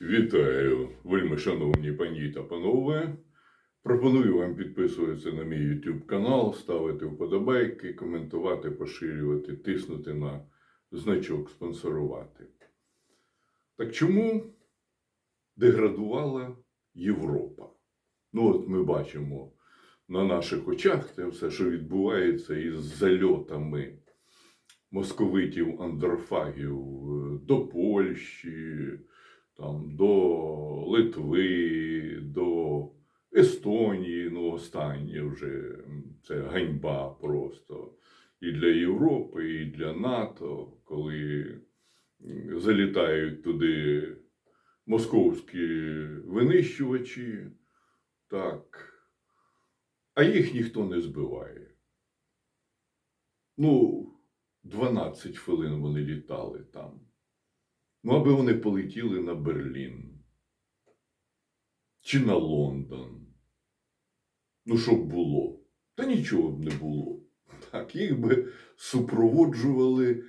Вітаю, вельми шановні пані та панове. Пропоную вам підписуватися на мій YouTube канал, ставити вподобайки, коментувати, поширювати, тиснути на значок спонсорувати. Так чому деградувала Європа? Ну, от ми бачимо на наших очах те все, що відбувається із зальотами московитів андрофагів е, до Польщі, там, до Литви, до Естонії, ну останнє вже це ганьба просто і для Європи, і для НАТО, коли залітають туди московські винищувачі, так, а їх ніхто не збиває. Ну, 12 хвилин вони літали там. Ну, аби вони полетіли на Берлін чи на Лондон. Ну, що б було? Та нічого б не було. Так, їх би супроводжували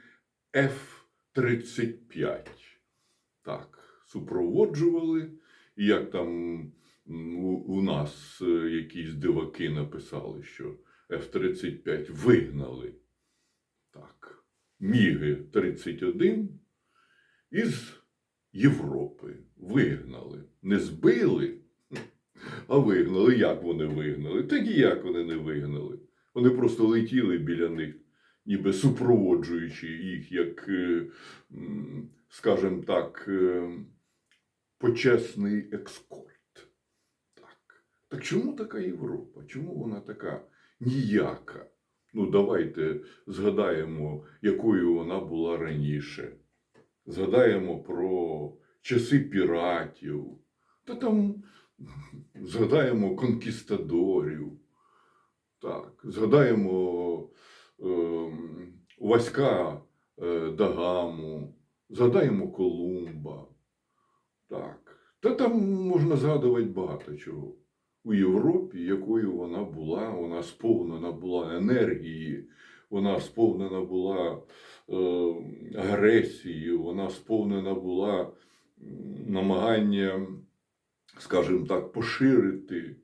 F-35. Так, супроводжували. І як там у, у нас е, якісь диваки написали, що F-35 вигнали. Так, Міги 31 із Європи вигнали. Не збили, а вигнали. Як вони вигнали? Так і як вони не вигнали. Вони просто летіли біля них, ніби супроводжуючи їх, як, е, скажімо так, е, почесний екскорт. Так. так чому така Європа? Чому вона така ніяка? Ну, давайте згадаємо, якою вона була раніше. Згадаємо про часи піратів, та там згадаємо конкістадорів, так, згадаємо е, Васька е, Дагаму, згадаємо Колумба. Так. Та там можна згадувати багато чого. У Європі, якою вона була, вона сповнена була енергії, вона сповнена була агресією, вона сповнена була намаганням, скажімо так, поширити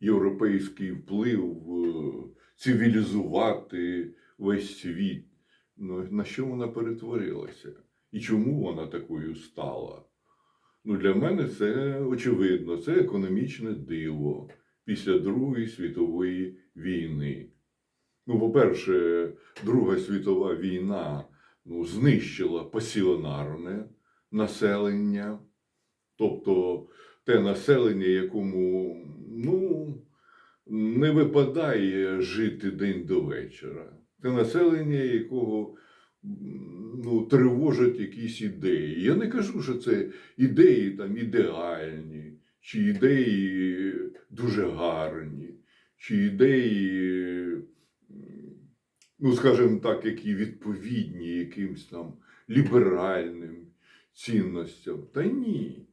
європейський вплив, е, цивілізувати весь світ. Ну, на що вона перетворилася? І чому вона такою стала? Ну, для мене це очевидно, це економічне диво після Другої світової війни. Ну, по-перше, Друга світова війна ну, знищила пасіонарне населення, тобто те населення, якому ну, не випадає жити день до вечора. Те населення, якого ну, тривожать якісь ідеї. Я не кажу, що це ідеї там ідеальні, чи ідеї дуже гарні, чи ідеї, ну, скажімо так, які відповідні якимсь там ліберальним цінностям. Та ні.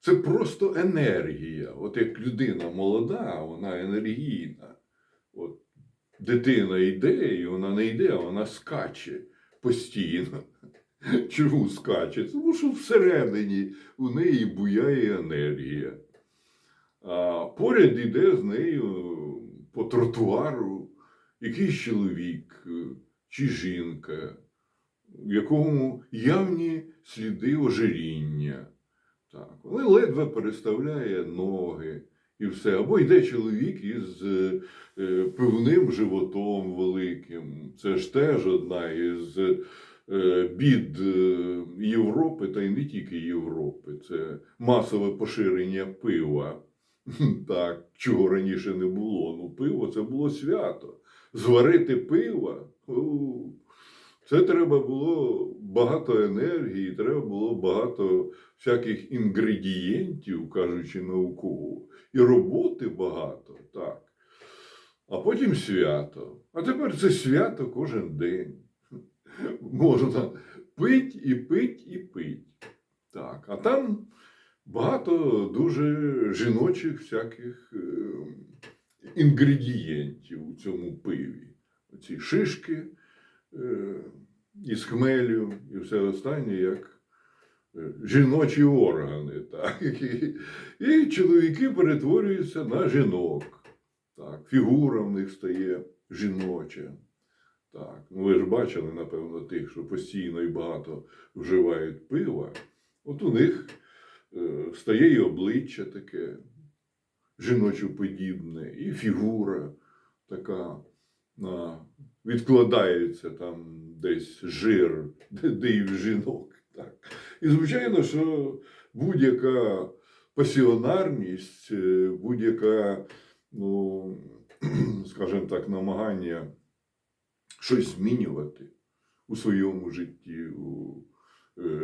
Це просто енергія. От як людина молода, вона енергійна. От дитина йде, і вона не йде, вона скаче постійно. Чому скаче? Тому що всередині у неї буяє енергія. А поряд іде з нею по тротуару якийсь чоловік е, чи жінка, в якому явні сліди ожиріння. Так, але ледве переставляє ноги і все. Або йде чоловік із е, е, пивним животом великим. Це ж теж одна із бід Європи, та й не тільки Європи. Це масове поширення пива. Так, чого раніше не було. Ну, пиво це було свято. Зварити пиво. Це треба було багато енергії, треба було багато всяких інгредієнтів, кажучи науково, і роботи багато, так. А потім свято. А тепер це свято кожен день. Можна пить і пить і пить. Так. А там багато дуже жіночих всяких е, інгредієнтів у цьому пиві. Оці шишки е, із хмелю і все останнє, як е, жіночі органи. Так? І, чоловіки перетворюються на жінок. Так? Фігура в них стає жіноча. Так. Ну, ви ж бачили, напевно, тих, що постійно і багато вживають пива. От у них стає і обличчя таке жіночоподібне, і фігура така а, відкладається там десь жир, де, де і в жінок. Так. І звичайно, що будь-яка пасіонарність, е, будь-яка, ну, скажімо так, намагання щось змінювати у своєму житті, у е,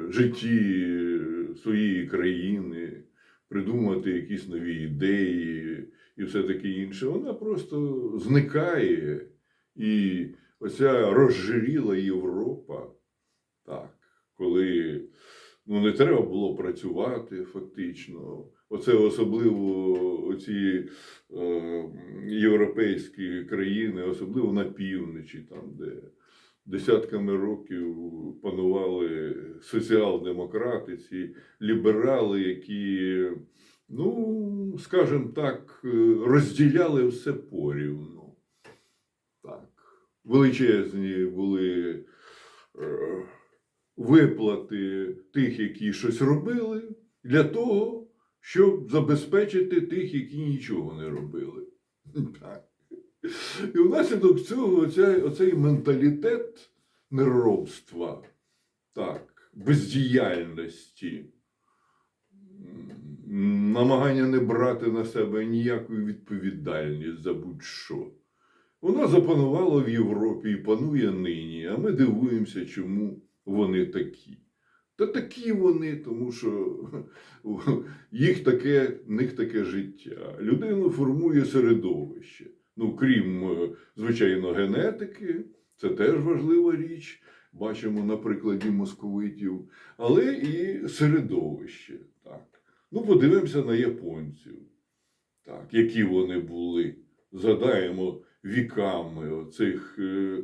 житті е, своєї країни, придумати якісь нові ідеї і все таке інше, вона просто зникає. І оця розжиріла Європа, так, коли ну, не треба було працювати фактично. Оце особливо оці е, європейські країни, особливо на півночі, там, де десятками років панували соціал-демократи, ці ліберали, які, ну, скажімо так, е, розділяли все порівну. Так. Величезні були е, виплати тих, які щось робили, для того, щоб забезпечити тих, які нічого не робили. Так. І внаслідок цього оця, оцей менталітет неробства, так, бездіяльності, намагання не брати на себе ніяку відповідальність за будь-що. Воно запанувало в Європі і панує нині, а ми дивуємося, чому вони такі. Та такі вони, тому що їх таке, них таке життя. Людину формує середовище. Ну, крім, е, звичайно, генетики, це теж важлива річ. Бачимо на прикладі московитів, але і середовище. Так. Ну, подивимося на японців, так, які вони були. Згадаємо віками оцих. е,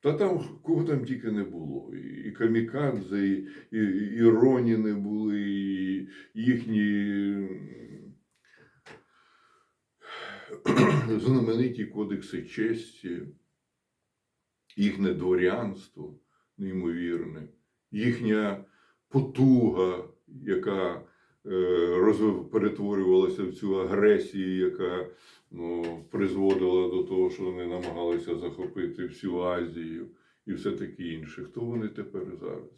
Та там кого там тільки не було. І, камікадзе, і, і, і Роніни були, і їхні знамениті кодекси честі, їхнє дворянство, неймовірне, їхня потуга, яка е, розв- перетворювалася в цю агресію, яка ну, призводила до того, що вони намагалися захопити всю Азію і все таке інше. Хто вони тепер зараз?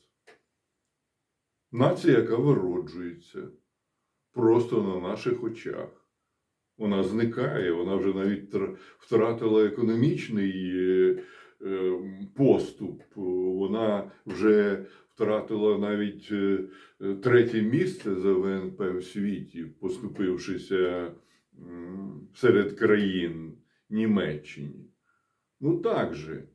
Нація, яка вироджується просто на наших очах. Вона зникає, вона вже навіть втратила економічний е, поступ, вона вже втратила навіть е, третє місце за ВНП в світі, поступившися серед країн Німеччині. Ну так же.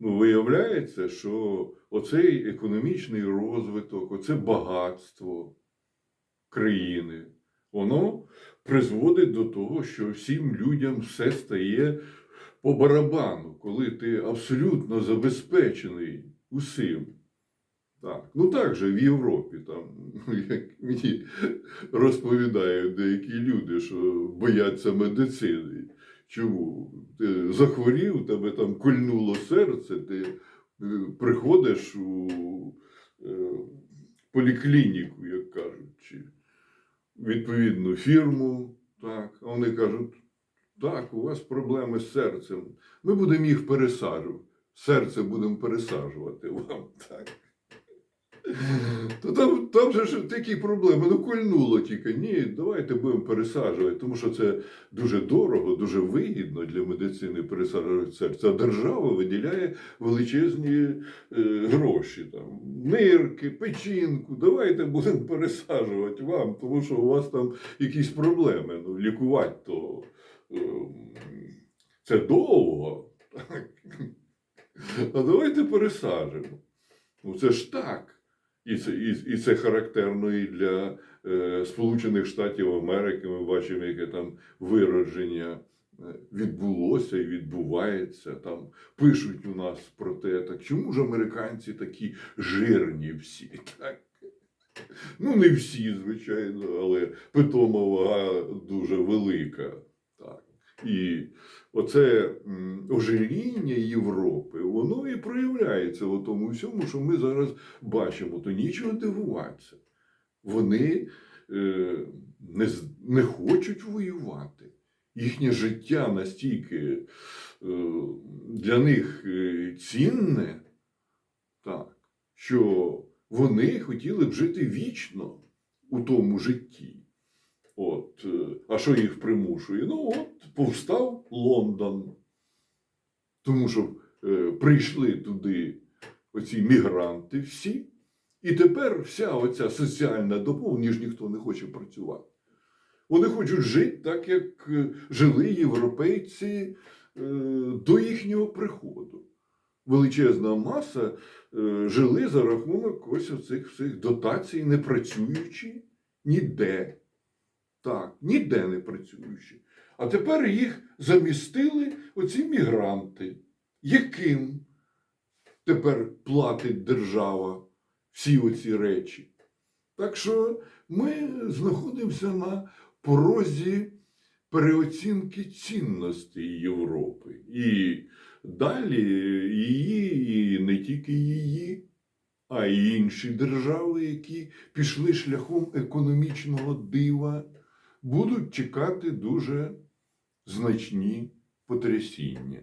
Ну, виявляється, що оцей економічний розвиток, оце багатство країни, воно призводить до того, що всім людям все стає по барабану, коли ти абсолютно забезпечений усім. Так. Ну так же в Європі, там, як мені розповідають деякі люди, що бояться медицини. Чому? Ти захворів, тебе там кольнуло серце, ти е, приходиш у е, поліклініку, як кажуть, відповідну фірму, так, а вони кажуть, так, у вас проблеми з серцем. Ми будемо їх пересаджувати. Серце будемо пересаджувати вам. Так. То там, там же ж такі проблеми. Ну, кольнуло тільки. Ні, давайте будемо пересаджувати, тому що це дуже дорого, дуже вигідно для медицини пересаджувати серце. А держава виділяє величезні е, гроші. Там, нирки, печінку. Давайте будемо пересаджувати вам, тому що у вас там якісь проблеми. Ну, лікувати то е, це довго. А давайте пересаджимо. Ну, це ж так. І це, і, і це характерно і для е, Сполучених Штатів Америки. Ми бачимо, яке там виродження відбулося і відбувається. Там пишуть у нас про те, так чому ж американці такі жирні всі? Так? Ну, не всі, звичайно, але питома вага дуже велика. Так. І оце ожиріння Європи, воно і проявляється в тому всьому, що ми зараз бачимо. То нічого дивуватися. Вони е, не, не хочуть воювати. Їхнє життя настільки е, для них е, цінне, так, що вони хотіли б жити вічно у тому житті. От, е, а що їх примушує? Ну, от повстав Лондон. Тому що е, прийшли туди оці мігранти всі, і тепер вся оця соціальна допомога, ніж ніхто не хоче працювати. Вони хочуть жити так, як е, жили європейці е, до їхнього приходу. Величезна маса е, жили за рахунок ось оцих всіх дотацій, не працюючи ніде. Так, ніде не працюючи. А тепер їх замістили оці мігранти. Яким тепер платить держава всі оці речі? Так що ми знаходимося на порозі переоцінки цінностей Європи. І далі її, і не тільки її, а й інші держави, які пішли шляхом економічного дива, будуть чекати дуже значні потрясіння.